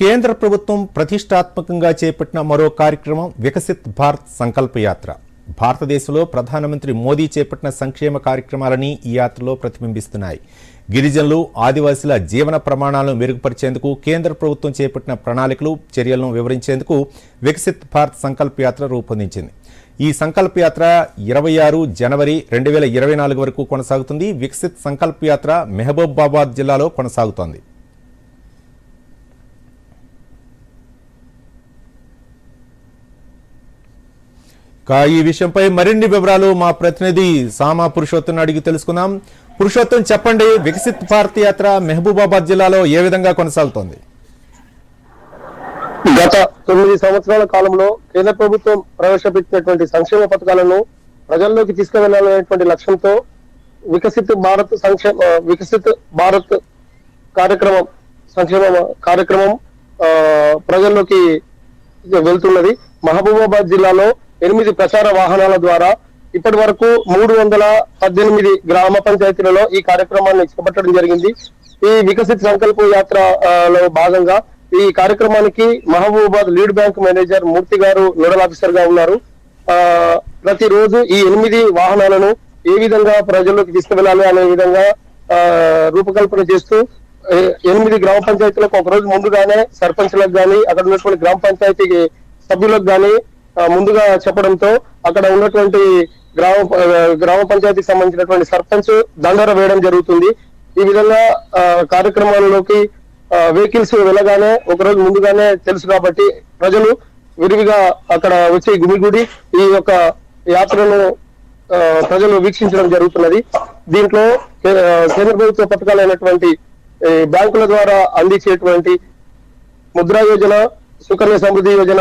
కేంద్ర ప్రభుత్వం ప్రతిష్టాత్మకంగా చేపట్టిన మరో కార్యక్రమం వికసిత్ భారత్ సంకల్ప యాత్ర. భారతదేశంలో ప్రధానమంత్రి మోదీ చేపట్టిన సంక్షేమ కార్యక్రమాలని ఈ యాత్రలో ప్రతిబింబిస్తున్నాయి. గిరిజనులు ఆదివాసీల జీవన ప్రమాణాలను మెరుగుపరిచేందుకు కేంద్ర ప్రభుత్వం చేపట్టిన ప్రణాళికలు చర్యలను వివరించేందుకు వికసిత్ భారత్ సంకల్ప యాత్ర రూపొందించింది. ఈ సంకల్ప యాత్ర ఇరవై ఆరు జనవరి రెండు వేల ఇరవై నాలుగు వరకు కొనసాగుతుంది. వికసిత్ సంకల్ప యాత్ర మెహబూబాబాద్ జిల్లాలో కొనసాగుతోంది. ఈ విషయంపై మరిన్ని వివరాలు మా ప్రతినిధి సామా పురుషోత్తం అడిగి తెలుసుకుందాం. పురుషోత్తం చెప్పండి వికసిత్ భారత్ యాత్ర మెహబూబాబాద్ జిల్లాలో ఏ విధంగా కొనసాగుతోంది? గత తొమ్మిది సంవత్సరాల కాలంలో కేంద్ర ప్రభుత్వం ప్రవేశపెట్టినటువంటి సంక్షేమ పథకాలను ప్రజల్లోకి తీసుకువెళ్ళాలనేటువంటి లక్ష్యంతో వికసిత్ భారత్ సంక్షేమ వికసిత్ భారత్ కార్యక్రమం సంక్షేమ కార్యక్రమం ఆ, ప్రజల్లోకి వెళ్తున్నది. మహబూబాబాద్ జిల్లాలో ఎనిమిది ప్రచార వాహనాల ద్వారా ఇప్పటి వరకు మూడు వందల పద్దెనిమిది గ్రామ పంచాయతీలలో ఈ కార్యక్రమాన్ని చేపట్టడం జరిగింది. ఈ వికసిత్ సంకల్ప యాత్ర లో భాగంగా ఈ కార్యక్రమానికి Mahabubabad lead bank manager Murthy garu nodal ఆఫీసర్గా ఉన్నారు. ఆ ప్రతిరోజు ఈ ఎనిమిది వాహనాలను ఏ విధంగా ప్రజల్లోకి తీసుకువెళ్ళాలి అనే విధంగా ఆ రూపకల్పన చేస్తూ ఎనిమిది గ్రామ పంచాయతీలకు ఒక రోజు ముందుగానే సర్పంచ్లకు గాని అక్కడ ఉన్నటువంటి గ్రామ పంచాయతీ సభ్యులకు గాని ముందుగా చెప్పడంతో అక్కడ ఉన్నటువంటి గ్రామ గ్రామ పంచాయతీకి సంబంధించినటువంటి సర్పంచ్ దండర వేయడం జరుగుతుంది. ఈ విధంగా కార్యక్రమాలలోకి కార్యక్రమాల్లోకి వెహికల్స్ వెళ్ళగానే ఒక రోజు ముందుగానే తెలుసు కాబట్టి ప్రజలు విరివిగా అక్కడ వచ్చి గుమిగుడి ఈ యొక్క యాత్రను ప్రజలు వీక్షించడం జరుగుతున్నది. దీంట్లో కేంద్ర ప్రభుత్వ పథకాలైనటువంటి బ్యాంకుల ద్వారా అందించేటువంటి ముద్రా యోజన సుకన్య సమృద్ధి యోజన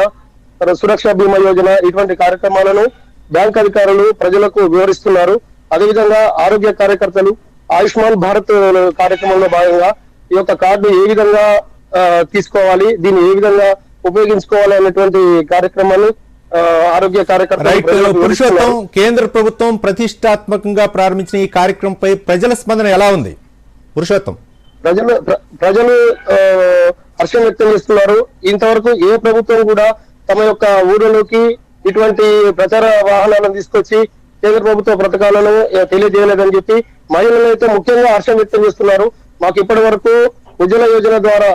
సురక్ష బీమా యోజన ఇటువంటి కార్యక్రమాలను బ్యాంక్ అధికారులు ప్రజలకు వివరిస్తున్నారు. అదేవిధంగా ఆరోగ్య కార్యకర్తలు ఆయుష్మాన్ భారత్ కార్యక్రమంలో భాగంగా ఈ యొక్క కార్డు ఏ విధంగా తీసుకోవాలి దీన్ని ఏ విధంగా ఉపయోగించుకోవాలి అనేటువంటి కార్యక్రమాన్ని ఆరోగ్య కార్యకర్తలు పురుషోత్తం. కేంద్ర ప్రభుత్వం ప్రతిష్టాత్మకంగా ప్రారంభించిన ఈ కార్యక్రమంపై ప్రజల స్పందన ఎలా ఉంది? పురుషోత్తం. ప్రజలు ప్ర- ప్రజలు హర్షం వ్యక్తం చేస్తున్నారు. ఇంతవరకు ఏ ప్రభుత్వం కూడా తమ యొక్క ఊళ్ళలోకి ఇటువంటి ప్రచార వాహనాలను తీసుకొచ్చి కేంద్ర ప్రభుత్వ పథకాలను తెలియజేయలేదని చెప్పి మహిళలు అయితే ముఖ్యంగా హర్షం వ్యక్తం చేస్తున్నారు. మాకు ఇప్పటి వరకు ఉజ్వల యోజన ద్వారా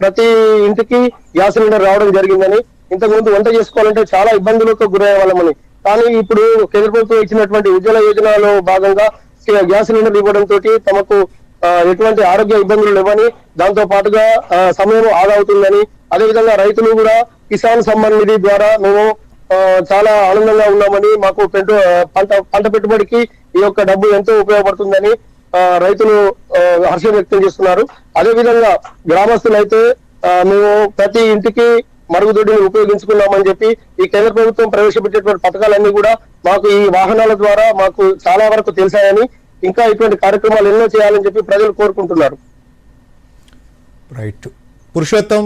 ప్రతి ఇంటికి గ్యాస్ సిలిండర్ రావడం జరిగిందని ఇంతకు ముందు వంట చేసుకోవాలంటే చాలా ఇబ్బందులకు గురయ్యే వాళ్ళమని కానీ ఇప్పుడు కేంద్ర ప్రభుత్వం ఇచ్చినటువంటి ఉజ్వల యోజనలో భాగంగా గ్యాస్ సిలిండర్ ఇవ్వడం తోటి తమకు ఎటువంటి ఆరోగ్య ఇబ్బందులు లేవని దాంతో పాటుగా సమయం ఆదా అవుతుందని అదేవిధంగా రైతులు కూడా కిసాన్ సమ్మాన్ నిధి ద్వారా మేము చాలా ఆనందంగా ఉన్నామని మాకు పెట్టు పంట పంట పెట్టుబడికి ఈ యొక్క డబ్బు ఎంతో ఉపయోగపడుతుందని రైతులు హర్షం వ్యక్తం చేస్తున్నారు. అదేవిధంగా గ్రామస్తులైతే మేము ప్రతి ఇంటికి మరుగుదొడ్డిని ఉపయోగించుకున్నామని చెప్పి ఈ కేంద్ర ప్రభుత్వం ప్రవేశపెట్టేటువంటి పథకాలన్నీ కూడా మాకు ఈ వాహనాల ద్వారా మాకు చాలా వరకు తెలిసాయని ఇంకా ఇటువంటి కార్యక్రమాలు ఎన్నో చేయాలని చెప్పి ప్రజలు కోరుకుంటున్నారు. రైట్. పురుషోత్తం